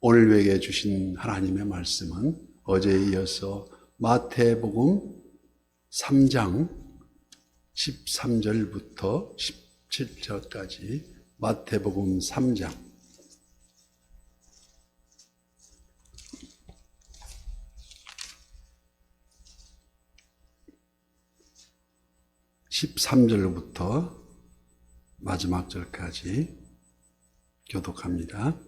오늘 우리에게 주신 하나님의 말씀은 어제에 이어서 마태복음 3장 13절부터 17절까지 마태복음 3장 (13절부터) 마지막 절까지 교독합니다.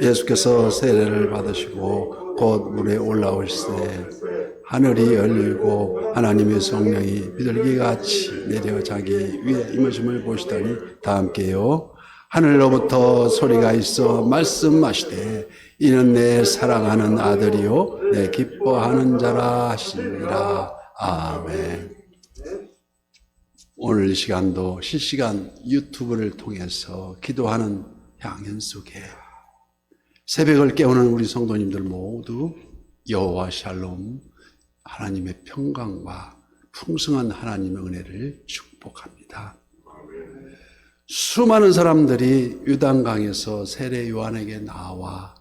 예수께서 세례를 받으시고 곧 물에 올라오실 때 하늘이 열리고 하나님의 성령이 비둘기 같이 내려 자기 위에 임하심을 보시더니 다 함께요. 하늘로부터 소리가 있어 말씀하시되 이는 내 사랑하는 아들이요 내 기뻐하는 자라 하시니라. 아멘. 오늘 이 시간도 실시간 유튜브를 통해서 기도하는 향연 속에 새벽을 깨우는 우리 성도님들 모두 여호와 샬롬 하나님의 평강과 풍성한 하나님의 은혜를 축복합니다. 수많은 사람들이 유단강에서 세례 요한에게 나와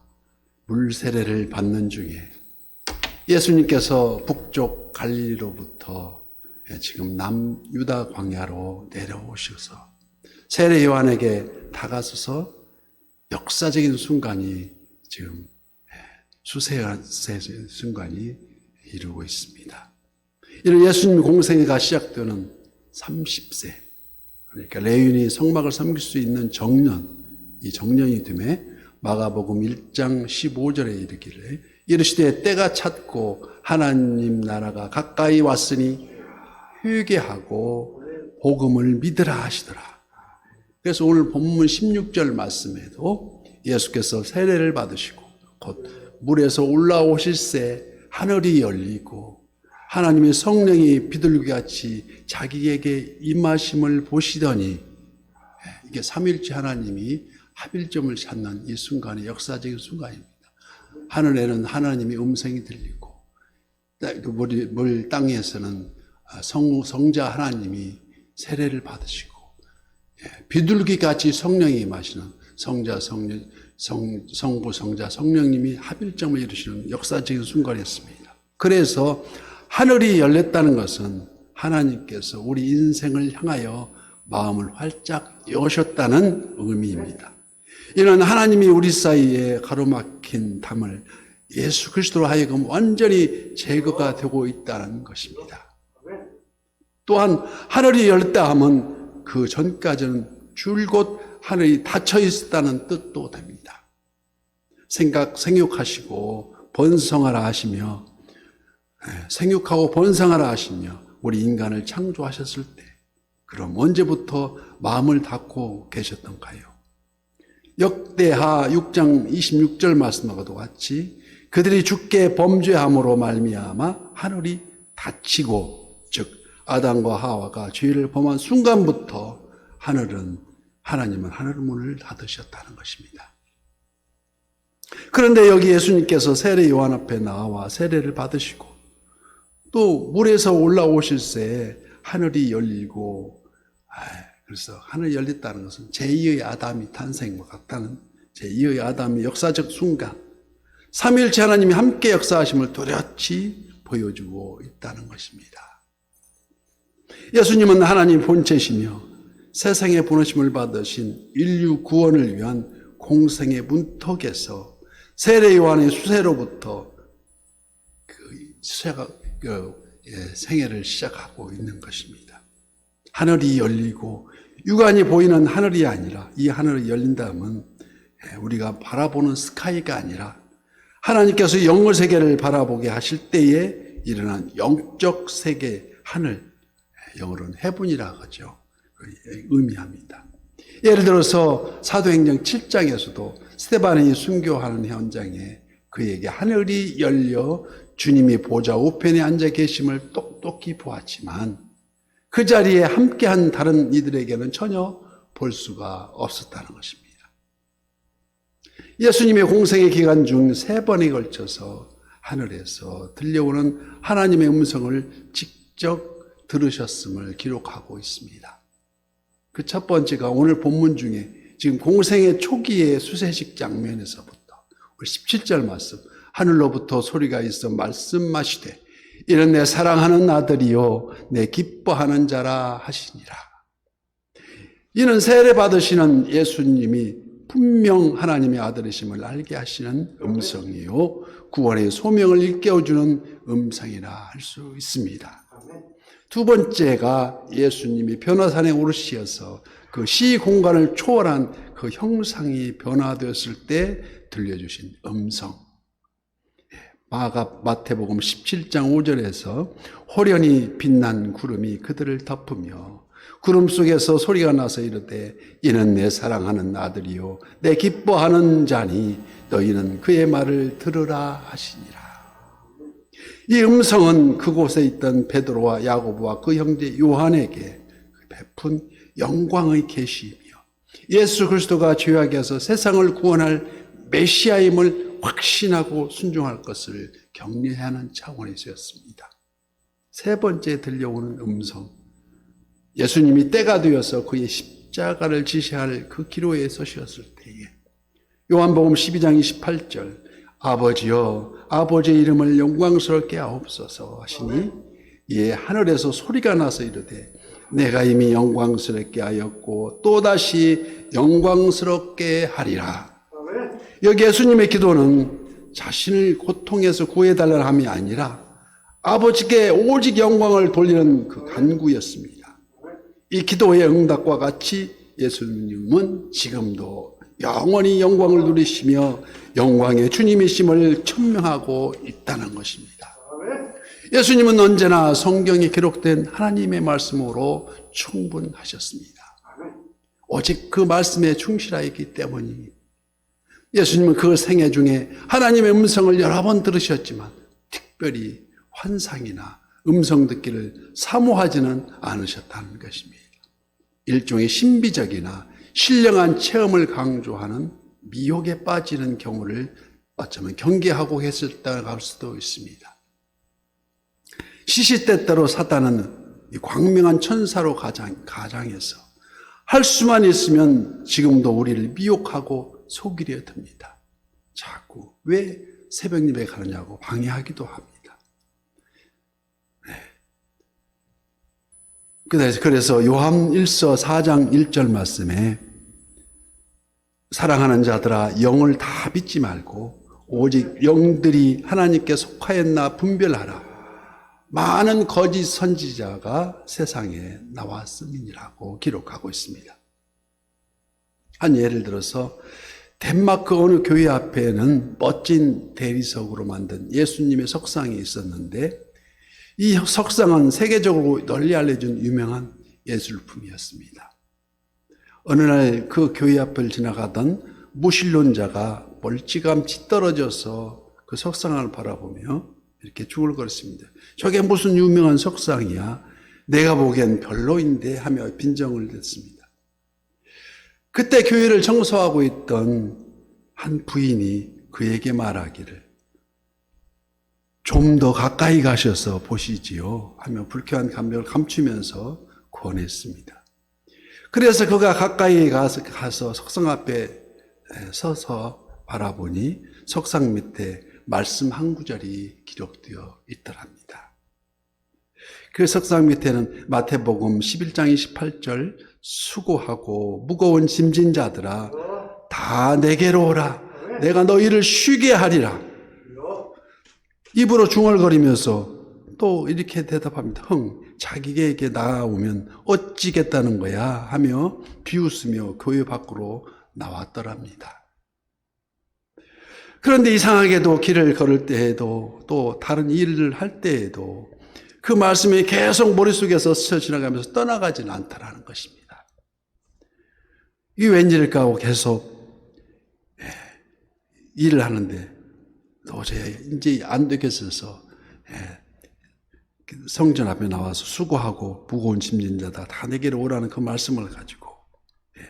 물 세례를 받는 중에 예수님께서 북쪽 갈릴리로부터 지금 남 유다 광야로 내려오셔서 세례 요한에게 다가서서 역사적인 순간이 지금 수세한 순간이 이루고 있습니다. 이런 예수님 공생애가 시작되는 30세, 그러니까 레윈이 성막을 섬길 수 있는 정년, 이 정년이 됨에 마가복음 1장 15절에 이르기를 이르시되 때가 찼고 하나님 나라가 가까이 왔으니 회개하고 복음을 믿으라 하시더라. 그래서 오늘 본문 16절 말씀에도 예수께서 세례를 받으시고 곧 물에서 올라오실새 하늘이 열리고 하나님의 성령이 비둘기 같이 자기에게 임하심을 보시더니 이게 삼일째 하나님이 합일점을 찾는 이 순간이 역사적인 순간입니다. 하늘에는 하나님의 음성이 들리고 물 땅에서는 성, 성자 하나님이 세례를 받으시고 비둘기 같이 성령이 임하시는 성자 성령 성, 성부 성자 성령님이 합일점을 이루시는 역사적인 순간이었습니다. 그래서 하늘이 열렸다는 것은 하나님께서 우리 인생을 향하여 마음을 활짝 여셨다는 의미입니다. 이는 하나님이 우리 사이에 가로막힌 담을 예수 그리스도로 하여금 완전히 제거가 되고 있다는 것입니다. 또한 하늘이 열렸다 하면 그 전까지는 줄곧 하늘이 닫혀 있었다는 뜻도 됩니다. 생각, 생육하시고 번성하라 하시며 예, 생육하고 번성하라 하시며 우리 인간을 창조하셨을 때 그럼 언제부터 마음을 닫고 계셨던가요? 역대하 6장 26절 말씀하고도 같이 그들이 죽게 범죄함으로 말미암아 하늘이 닫히고 즉 아담과 하와가 죄를 범한 순간부터 하늘은 하나님은 하늘 문을 닫으셨다는 것입니다. 그런데 여기 예수님께서 세례 요한 앞에 나와 세례를 받으시고 또 물에서 올라오실 새 하늘이 열리고 그래서 하늘이 열렸다는 것은 제2의 아담이 탄생과 같다는 제2의 아담의 역사적 순간 삼일체 하나님이 함께 역사하심을 뚜렷이 보여주고 있다는 것입니다. 예수님은 하나님 본체시며 세상의 부르심을 받으신 인류 구원을 위한 공생의 문턱에서 세례 요한의 수세로부터 그 수세가 그 생애를 시작하고 있는 것입니다. 하늘이 열리고 육안이 보이는 하늘이 아니라 이 하늘이 열린다면 우리가 바라보는 스카이가 아니라 하나님께서 영어 세계를 바라보게 하실 때에 일어난 영적 세계 하늘 영어로는 해분이라 하죠. 의미합니다. 예를 들어서 사도행전 7장에서도 스테반이 순교하는 현장에 그에게 하늘이 열려 주님이 보좌 우편에 앉아 계심을 똑똑히 보았지만 그 자리에 함께한 다른 이들에게는 전혀 볼 수가 없었다는 것입니다. 예수님의 공생의 기간 중 세 번에 걸쳐서 하늘에서 들려오는 하나님의 음성을 직접 들으셨음을 기록하고 있습니다. 그 첫 번째가 오늘 본문 중에 지금 공생의 초기의 수세식 장면에서부터 우리 17절 말씀 하늘로부터 소리가 있어 말씀마시되 이는 내 사랑하는 아들이요 내 기뻐하는 자라 하시니라. 이는 세례 받으시는 예수님이 분명 하나님의 아들이심을 알게 하시는 음성이요 구원의 소명을 일깨워주는 음성이라 할 수 있습니다. 두 번째가 예수님이 변화산에 오르시어서 그 시 공간을 초월한 그 형상이 변화되었을 때 들려주신 음성. 마가 마태복음 17장 5절에서 호련히 빛난 구름이 그들을 덮으며 구름 속에서 소리가 나서 이르되 이는 내 사랑하는 아들이요 내 기뻐하는 자니 너희는 그의 말을 들으라 하시니라. 이 음성은 그곳에 있던 베드로와 야고보와 그 형제 요한에게 베푼 영광의 계시이며 예수 그리스도가 죄악에서 세상을 구원할 메시아임을 확신하고 순종할 것을 격려하는 차원에서였습니다. 세 번째 들려오는 음성. 예수님이 때가 되어서 그의 십자가를 지시할 그 기로에 서셨을 때에 요한복음 12장 28절 아버지여 아버지의 이름을 영광스럽게 하옵소서 하시니 예 하늘에서 소리가 나서 이르되 내가 이미 영광스럽게 하였고 또다시 영광스럽게 하리라. 여기 예수님의 기도는 자신을 고통에서 구해달라는 함이 아니라 아버지께 오직 영광을 돌리는 그 간구였습니다. 이 기도의 응답과 같이 예수님은 지금도 영원히 영광을 누리시며 영광의 주님이심을 천명하고 있다는 것입니다. 예수님은 언제나 성경에 기록된 하나님의 말씀으로 충분하셨습니다. 오직 그 말씀에 충실하였기 때문입니다. 예수님은 그 생애 중에 하나님의 음성을 여러 번 들으셨지만 특별히 환상이나 음성 듣기를 사모하지는 않으셨다는 것입니다. 일종의 신비적이나 신령한 체험을 강조하는 미혹에 빠지는 경우를 어쩌면 경계하고 했었다고 할 수도 있습니다. 시시때때로 사단은 이 광명한 천사로 가장, 가장해서 할 수만 있으면 지금도 우리를 미혹하고 속이려 듭니다. 자꾸 왜 새벽 예배 가느냐고 방해하기도 합니다. 네. 그래서 요한 1서 4장 1절 말씀에 사랑하는 자들아 영을 다 믿지 말고 오직 영들이 하나님께 속하였나 분별하라. 많은 거짓 선지자가 세상에 나왔음이라고 기록하고 있습니다. 한 예를 들어서 덴마크 어느 교회 앞에는 멋진 대리석으로 만든 예수님의 석상이 있었는데 이 석상은 세계적으로 널리 알려진 유명한 예술품이었습니다. 어느 날 그 교회 앞을 지나가던 무신론자가 멀찌감치 떨어져서 그 석상을 바라보며 이렇게 중얼거렸습니다. 저게 무슨 유명한 석상이야? 내가 보기엔 별로인데 하며 빈정을 냈습니다. 그때 교회를 청소하고 있던 한 부인이 그에게 말하기를 좀 더 가까이 가셔서 보시지요 하며 불쾌한 감정을 감추면서 권했습니다. 그래서 그가 가까이 가서, 가서 석상 앞에 서서 바라보니 석상 밑에 말씀 한 구절이 기록되어 있더랍니다. 그 석상 밑에는 마태복음 11장 28절 수고하고 무거운 짐진 자들아 다 내게로 오라. 내가 너희를 쉬게 하리라. 입으로 중얼거리면서 또 이렇게 대답합니다. 흥 자기에게 나오면 어찌겠다는 거야 하며 비웃으며 교회 밖으로 나왔더랍니다. 그런데 이상하게도 길을 걸을 때에도 또 다른 일을 할 때에도 그 말씀이 계속 머릿속에서 스쳐 지나가면서 떠나가지는 않다라는 것입니다. 이게 웬일일까 하고 계속 예, 일을 하는데 도저히 이제 안 되겠어서 예, 성전 앞에 나와서 수고하고 무거운 짐진 자다 다 내게로 오라는 그 말씀을 가지고 예,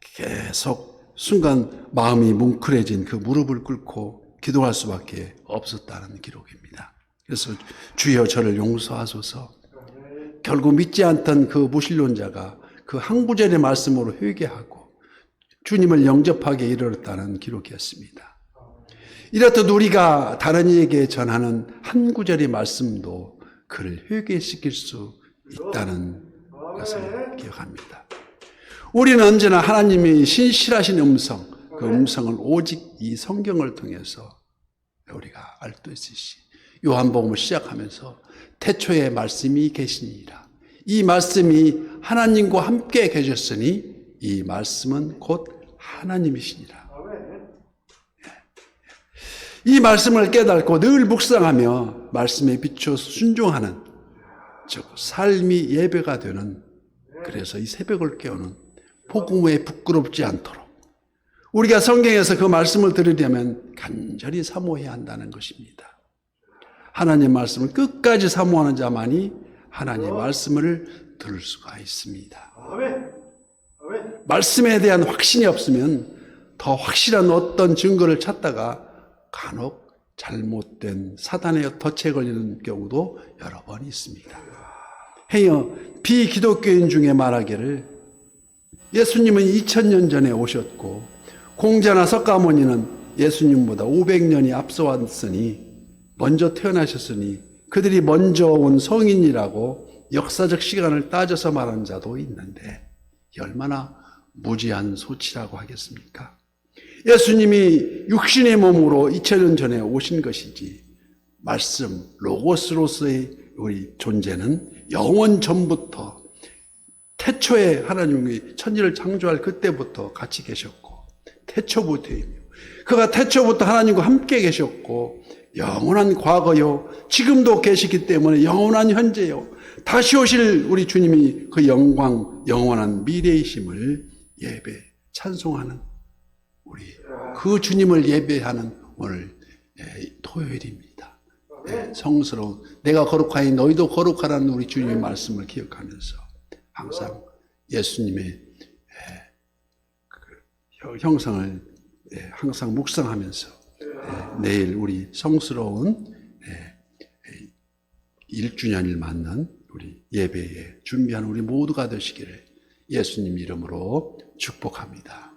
계속 순간 마음이 뭉클해진 그 무릎을 꿇고 기도할 수밖에 없었다는 기록입니다. 그래서 주여 저를 용서하소서. 결국 믿지 않던 그 무신론자가 그 한 구절의 말씀으로 회개하고 주님을 영접하게 이르렀다는 기록이었습니다. 이렇듯 우리가 다른 이에게 전하는 한 구절의 말씀도 그를 회개시킬 수 있다는 것을 기억합니다. 우리는 언제나 하나님이 신실하신 음성, 그 음성을 오직 이 성경을 통해서 우리가 알수 있으시. 요한복음을 시작하면서 태초에 말씀이 계시니라. 이 말씀이 하나님과 함께 계셨으니 이 말씀은 곧 하나님이시니라. 이 말씀을 깨닫고 늘 묵상하며 말씀에 비추어 순종하는 즉 삶이 예배가 되는 그래서 이 새벽을 깨우는 복음에 부끄럽지 않도록 우리가 성경에서 그 말씀을 들으려면 간절히 사모해야 한다는 것입니다. 하나님 말씀을 끝까지 사모하는 자만이 하나님의 말씀을 들을 수가 있습니다. 말씀에 대한 확신이 없으면 더 확실한 어떤 증거를 찾다가 간혹 잘못된 사단의 덫에 걸리는 경우도 여러 번 있습니다. 행여 비기독교인 중에 말하기를 예수님은 2000년 전에 오셨고 공자나 석가모니는 예수님보다 500년이 앞서 왔으니 먼저 태어나셨으니 그들이 먼저 온 성인이라고 역사적 시간을 따져서 말하는 자도 있는데 얼마나 무지한 소치라고 하겠습니까? 예수님이 육신의 몸으로 2000년 전에 오신 것이지 말씀 로고스로서의 우리 존재는 영원 전부터 태초에 하나님이 천지를 창조할 그때부터 같이 계셨고 태초부터이며 그가 태초부터 하나님과 함께 계셨고 영원한 과거요 지금도 계시기 때문에 영원한 현재요. 다시 오실 우리 주님이 그 영광 영원한 미래이심을 예배 찬송하는 우리 그 주님을 예배하는 오늘 예, 토요일입니다. 예, 성스러운 내가 거룩하니 너희도 거룩하라는 우리 주님의 말씀을 기억하면서 항상 예수님의 예, 그 형상을 예, 항상 묵상하면서 예, 내일 우리 성스러운 예, 1주년을 맞는 우리 예배에 준비하는 우리 모두가 되시기를 예수님 이름으로 축복합니다.